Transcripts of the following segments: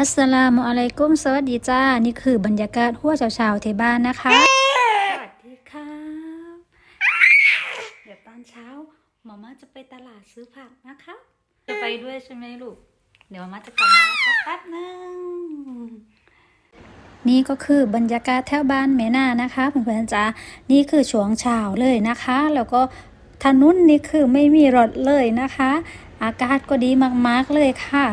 อัสสลามุอะลัยกุมสวัสดีจ้า นี่คือบรรยากาศหัวเช้าๆที่บ้านนะคะ สวัสดีครับเดี๋ยวตอนเช้าหมอมาจะไปตลาดซื้อผักนะคะ จะไปด้วยใช่ไหมลูก เดี๋ยวหมอมาจะกลับมาแล้วครับแป๊บนึงนี่ก็คือบรรยากาศแถวบ้านแม่นานะคะเพื่อนๆจ้านี่คือช่วงเช้าเลยนะคะ แล้วก็ถนนนี่คือไม่มีรถเลยนะคะ อากาศก็ดีมากๆเลยค่ะ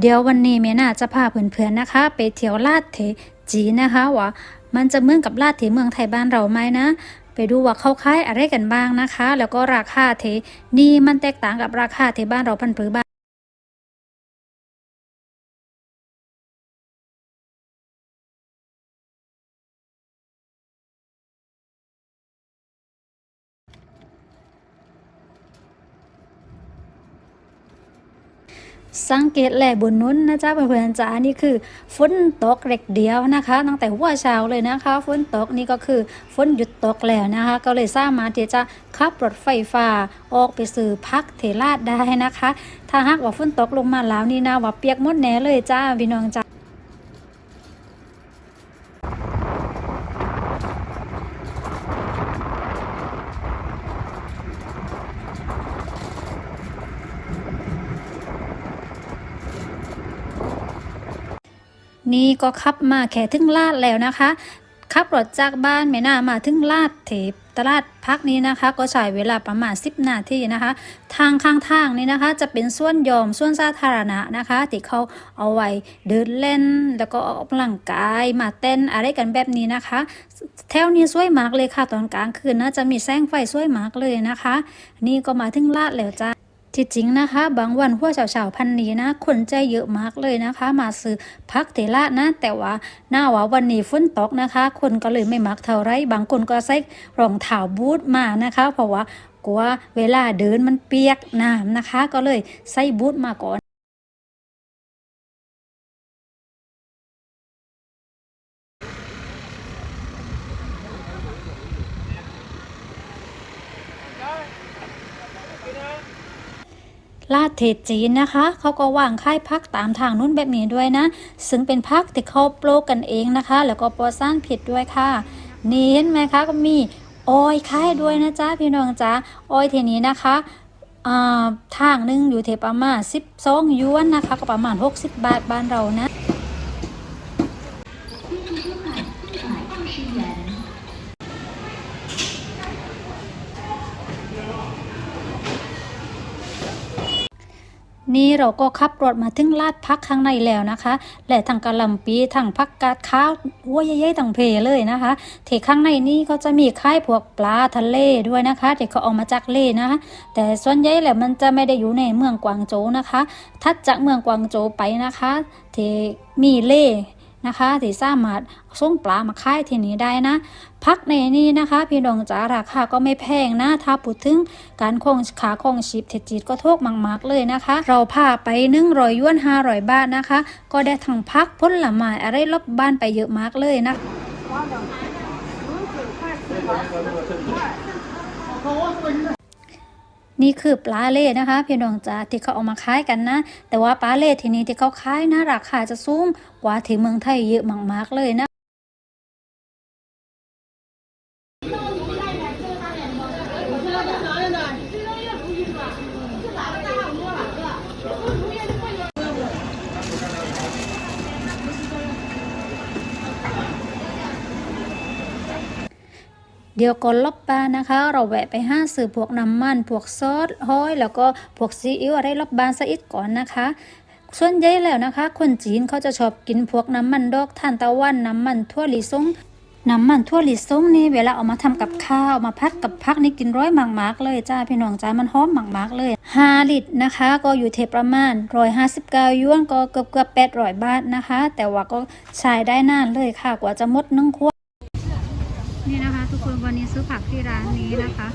เดี๋ยววันนี้เมียน่าจะพาเพื่อนๆนะคะ ไปเที่ยวลาดเทจีนะคะว่ามันจะเหมือนกับลาดเทเมืองไทยบ้านเราไหมนะ ไปดูว่าเขาขายอะไรกันบ้างนะคะ แล้วก็ราคาเทนี่มันแตกต่างกับราคาเทบ้านเราพันปือบ้าน สังเกตแหล่บนนู้นนะจ๊ะเพื่อนๆจ๋านี่คือฝนตกเล็กเดียวนะคะ ตั้งแต่หัวเช้าเลยนะคะฝนตกนี่ก็คือฝนหยุดตกแล้วนะคะ ก็เลยสามารถที่จะขับรถไฟฟ้าออกไปสื่อพักเทราดได้นะคะ ถ้าหากว่าฝนตกลงมาแล้วนี่นะว่าเปียกหมดแน่เลยจ้าพี่น้องจ้า นี่ก็ขับมาแค่ถึงลาดแล้วนะคะขับรถจากบ้านแม่นามาถึงลาดเถบตลาดพักนี้นะคะ ก็ใช้เวลาประมาณ 10 นาทีนะคะ ทางข้างทางนี้นะคะ จะเป็นส่วนยอมส่วนสาธารณะนะคะที่เขาเอาไว้เดินเล่น แล้วก็ออกกำลังกายมาเต้นอะไรกันแบบนี้นะคะ แถวนี้สวยมากเลยค่ะตอนกลางคืนนะจะมีแสงไฟสวยมากเลยนะคะ นี่ก็มาถึงลาดแล้วจ้า ที่จริงนะคะ บางวันหัวเฉาๆพันนี้นะ คนใจเยอะมากเลยนะคะ มาซื้อพักเทละนะ แต่ว่าหน้าว่าวันนี้ฝนตกนะคะ คนก็เลยไม่มักเท่าไร บางคนก็ใส่รองเท้าบูทมานะคะ เพราะว่ากลัวเวลาเดินมันเปียกน้ำนะคะ ก็เลยใส่บูทมาก่อน ลาดเทศจีนนะคะ เขาก็วางค่ายพักตามทางนู้นแบบนี้ด้วยนะ ซึ่งเป็นพักที่เขาโปรกันเองนะคะ แล้วก็ปลอดสานผิดด้วยค่ะ นี่เห็นไหมคะก็มีออยค่ายด้วยนะจ๊ะพี่น้องจ๊ะออยเทนี้นะคะอ่าทางหนึ่งอยู่เทประมาณ12ยวนนะคะ ก็ประมาณ 60 บาทบ้านเรานะ นี่เราก็ขับรถมาถึงลาดพักข้างในแล้วนะคะ และทางกะหล่ำปีทางพักกาดข้าววัวใหญ่ๆต่างเพเลยนะคะที่ข้างในนี่ก็จะมีค่ายพวกปลาทะเลด้วยนะคะที่เขาเอกมาจากเลนะคะ แต่ส่วนใหญ่แหละมันจะไม่ได้อยู่ในเมืองกวางโจวนะคะถัดจากเมืองกวางโจวไปนะคะที่มีเล่ นะคะที่สามารถส่งปลามาค่ายที่นี้ได้นะพักในนี้นะคะ พี่น้องจ๋าราคาก็ไม่แพงนะ ถ้าพูดถึงการคงขาคงชีพเทจีดก็โทกมากๆเลยนะคะ เราพาไปนึ่งรอยย้วนห้าร้อยบาทนะคะ ก็ได้ทั้งพักพ้นละไม้อะไรรอบบ้านไปเยอะมากเลยนะ นี่คือปลาเล่นะคะพี่น้องจ๋าที่เขาเอามาขายกันนะ แต่ว่าปลาเล่ที่นี้ที่เขาขายนะราคาจะสูงกว่าที่เมืองไทยเยอะมากๆเลยนะ เดี๋ยวก่อนลบบานะคะ เราแวะไปห้าซื้อพวกน้ำมันพวกซอสห้อย แล้วก็พวกซีอิ๊วอะไรลบบานซะอีกก่อนนะคะส่วนใหญ่แล้วนะคะ คนจีนเขาจะชอบกินพวกน้ำมันดอกทานตะวันน้ำมันทั่วลิสงน้ำมันทั่วลิสงนี่เวลาเอามาทำกับข้าวมาพัดกับพักนี่กินร้อยมากๆเลยจ้าพี่น้องจ้ามันหอมมากๆเลย5ลิตรนะคะ ก็อยู่เทประมาณ159ยวนก็เกือบเกือบ800 บาทนะคะ แต่ว่าก็ใช้ได้นานเลยค่ะกว่าจะหมดนึ่งขวด นี่นะคะทุกคนวันนี้ซื้อผักที่ร้านนี้นะคะ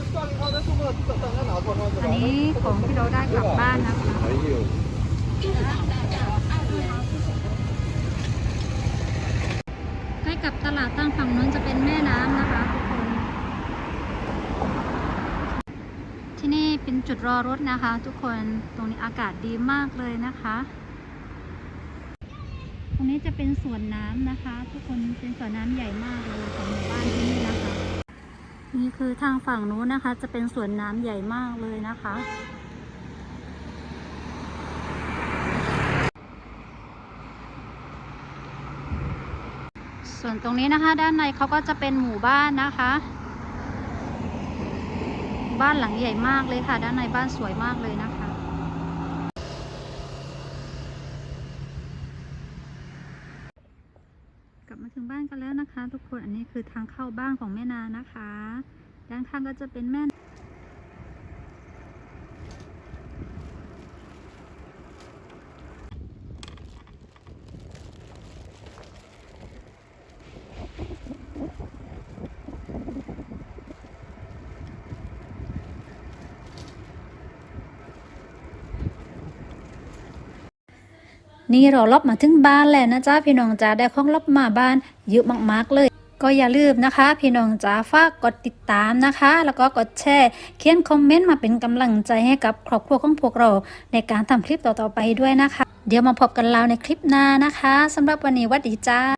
อันนี้ของที่เราได้กลับบ้านนะคะใกล้กับตลาดตั้งฝั่งนู้นจะเป็นแม่น้ำนะคะทุกคน ที่นี่เป็นจุดรอรถนะคะ ทุกคนตรงนี้อากาศดีมากเลยนะคะ ตรงนี้จะเป็นสวนน้ำนะคะ ทุกคนเป็นสวนน้ำใหญ่มากเลยของหมู่บ้านที่นี่นะคะ นี่คือทางฝั่งนู้นนะคะ จะเป็นสวนน้ำใหญ่มากเลยนะคะ ส่วนตรงนี้นะคะ ด้านในเขาก็จะเป็นหมู่บ้านนะคะ บ้านหลังใหญ่มากเลยค่ะ ด้านในบ้านสวยมากเลยนะคะ กลั บ้านกันแล้วนะคะ ทุกคนอันนี้คือทางเข้าบ้านของแม่นานะคะ ด้านข้างก็จะเป็นแม่ นี่เราลบมาถึงบ้านแล้วนะจ๊ะพี่น้องจ๋าได้ของลบมาบ้านเยอะมากๆเลย ก็อย่าลืมนะคะ พี่น้องจ๋าฝากกดติดตามนะคะ แล้วก็กดแชร์เขียนคอมเมนต์มาเป็นกำลังใจให้กับครอบครัวของพวกเรา ในการทำคลิปต่อๆไปด้วยนะคะ เดี๋ยวมาพบกันเราในคลิปหน้านะคะสำหรับวันนี้วัดดีจ้า